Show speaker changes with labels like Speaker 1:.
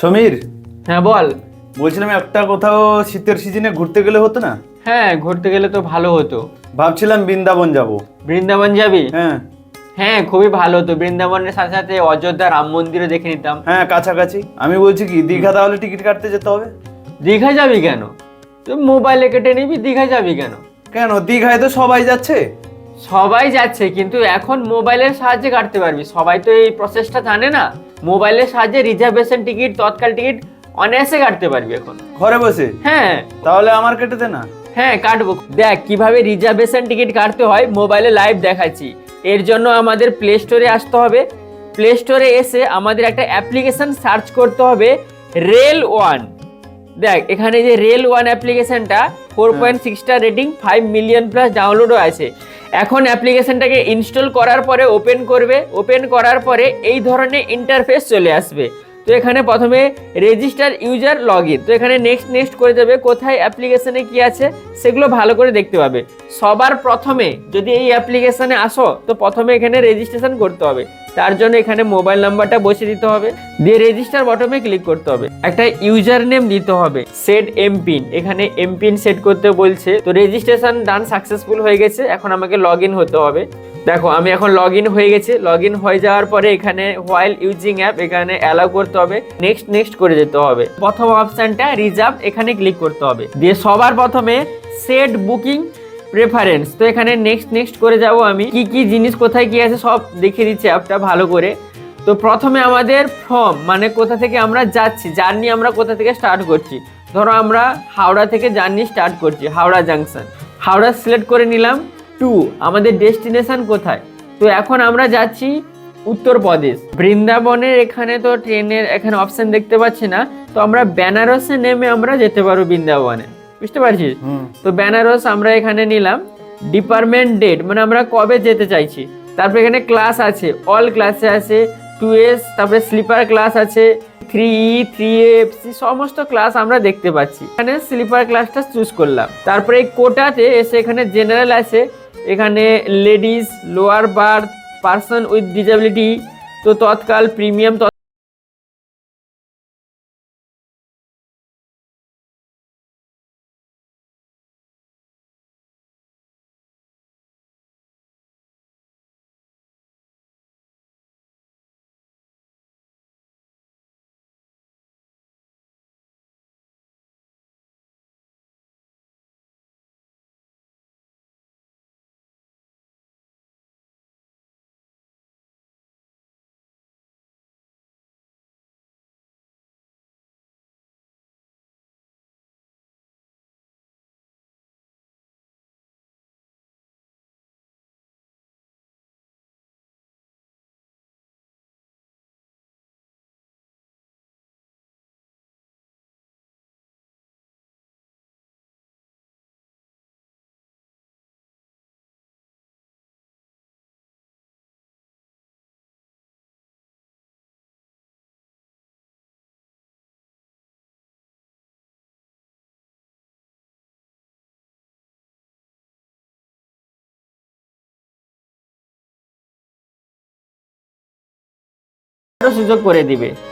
Speaker 1: সমীর
Speaker 2: হ্যাঁ বল।
Speaker 1: বলছিলাম একটা কোথাও শীতের সিজনে ঘুরতে গেলে হতো না?
Speaker 2: হ্যাঁ ঘুরতে গেলে তো ভালো হতো।
Speaker 1: ভাবছিলাম বৃন্দাবন যাব।
Speaker 2: বৃন্দাবন যাবি?
Speaker 1: হ্যাঁ।
Speaker 2: হ্যাঁ খুবই ভালো হতো। বৃন্দাবনের সাথে সাথে অযোধ্যা রাম মন্দিরও দেখে নিতাম।
Speaker 1: হ্যাঁ কাছাকাছি। আমি বলছি কি দীঘা তাহলে টিকিট কাটতে যেতে হবে?
Speaker 2: দীঘা যাবি কেন? তুই মোবাইলে কেটে নিবি দীঘা যাবি কেন?
Speaker 1: কেন? দীঘায় তো সবাই যাচ্ছে।
Speaker 2: সবাই যাচ্ছে কিন্তু এখন মোবাইলের সাহায্যে কাটতে পারবি। সবাই তো এই প্রসেসটা জানে না। মোবাইলের সাহায্যে রিজার্ভেশন টিকিট তৎকাল টিকিট অনায়াসে কাটতে পারবি এখন।
Speaker 1: ঘরে বসে?
Speaker 2: হ্যাঁ।
Speaker 1: তাহলে আমার কেটে দে না।
Speaker 2: হ্যাঁ কাটবো। দেখ কীভাবে রিজার্ভেশন টিকিট কাটতে হয় মোবাইলে লাইভ দেখাচ্ছি। এর জন্য আমাদের প্লে স্টোরে আসতে হবে। প্লে স্টোরে এসে আমাদের একটা অ্যাপ্লিকেশন সার্চ করতে হবে রেল ওয়ান দেখ, এখানে যে রেল ওয়ান অ্যাপ্লিকেশনটা ফোর পয়েন্ট সিক্সটা রেটিং ফাইভ মিলিয়ন প্লাস ডাউনলোডও আছে। এখন অ্যাপ্লিকেশনটাকে ইনস্টল করার পরে ওপেন করবে ওপেন করার পরে এই ধরনের ইন্টারফেস চলে আসবে। তো এখানে প্রথমে রেজিস্টার ইউজার লগ ইন তো এখানে নেক্সট নেক্সট করে যাবে কোথায় অ্যাপ্লিকেশনে কি আছে, সেগুলো ভালো করে দেখতে পাবে। সবার প্রথমে যদি এই অ্যাপ্লিকেশনে আসো, তো প্রথমে এখানে রেজিস্ট্রেশন করতে হবে। তার জন্য এখানে মোবাইল নাম্বারটা বসিয়ে দিতে হবে। দিয়ে রেজিস্টার বটমে ক্লিক করতে হবে। একটা ইউজার নেম দিতে হবে সেট এমপিন এখানে এমপিন সেট করতে বলছে। তো রেজিস্ট্রেশন ডান সাকসেসফুল হয়ে গেছে। এখন আমাকে লগ হতে হবে। দেখো, আমি এখন লগ ইন হয়ে গেছে। লগ ইন হয়ে যাওয়ার পরে এখানে হোয়াইল ইউজিং অ্যাপ এখানে অ্যালাউ করতে হবে। নেক্সট নেক্সট করে যেতে হবে। প্রথম অপশানটা রিজার্ভ এখানে ক্লিক করতে হবে। দিয়ে সবার প্রথমে সেট বুকিং প্রেফারেন্স তো এখানে নেক্সট নেক্সট করে যাব আমি। কি কি জিনিস, কোথায় কি আছে সব দেখিয়ে দিচ্ছি অ্যাপটা ভালো করে। তো প্রথমে আমাদের ফর্ম মানে কোথা থেকে আমরা যাচ্ছি জার্নি আমরা কোথা থেকে স্টার্ট করছি। ধরো আমরা হাওড়া থেকে জার্নি স্টার্ট করছি, হাওড়া জাংশন হাওড়া সিলেক্ট করে নিলাম। টু আমাদের ডেস্টিনেশন কোথায়? তো এখন আমরা যাচ্ছি উত্তরপ্রদেশ। বৃন্দাবনের এখানে তো ট্রেনের এখানে অপশন দেখতে পাচ্ছি না। তো আমরা বেনারসে নেমে আমরা যেতে পারব বৃন্দাবনে। বুঝতে পারছিস? তো বেনারস আমরা এখানে নিলাম। ডিপার্টমেন্ট ডেট মানে আমরা কবে যেতে চাইছি। তারপরে এখানে ক্লাস আছে অল ক্লাসে আছে টু এস তারপরে স্লিপার ক্লাস আছে three E three F C সমস্ত ক্লাস আমরা দেখতে পাচ্ছি। এখানে স্লিপার ক্লাসটা চুজ করলাম। তারপরে এই কোটাতে এসে এখানে জেনারেল আছে এখানে ladies lower berth person with disability তো তৎকাল প্রিমিয়াম সুযোগ করে দিবে।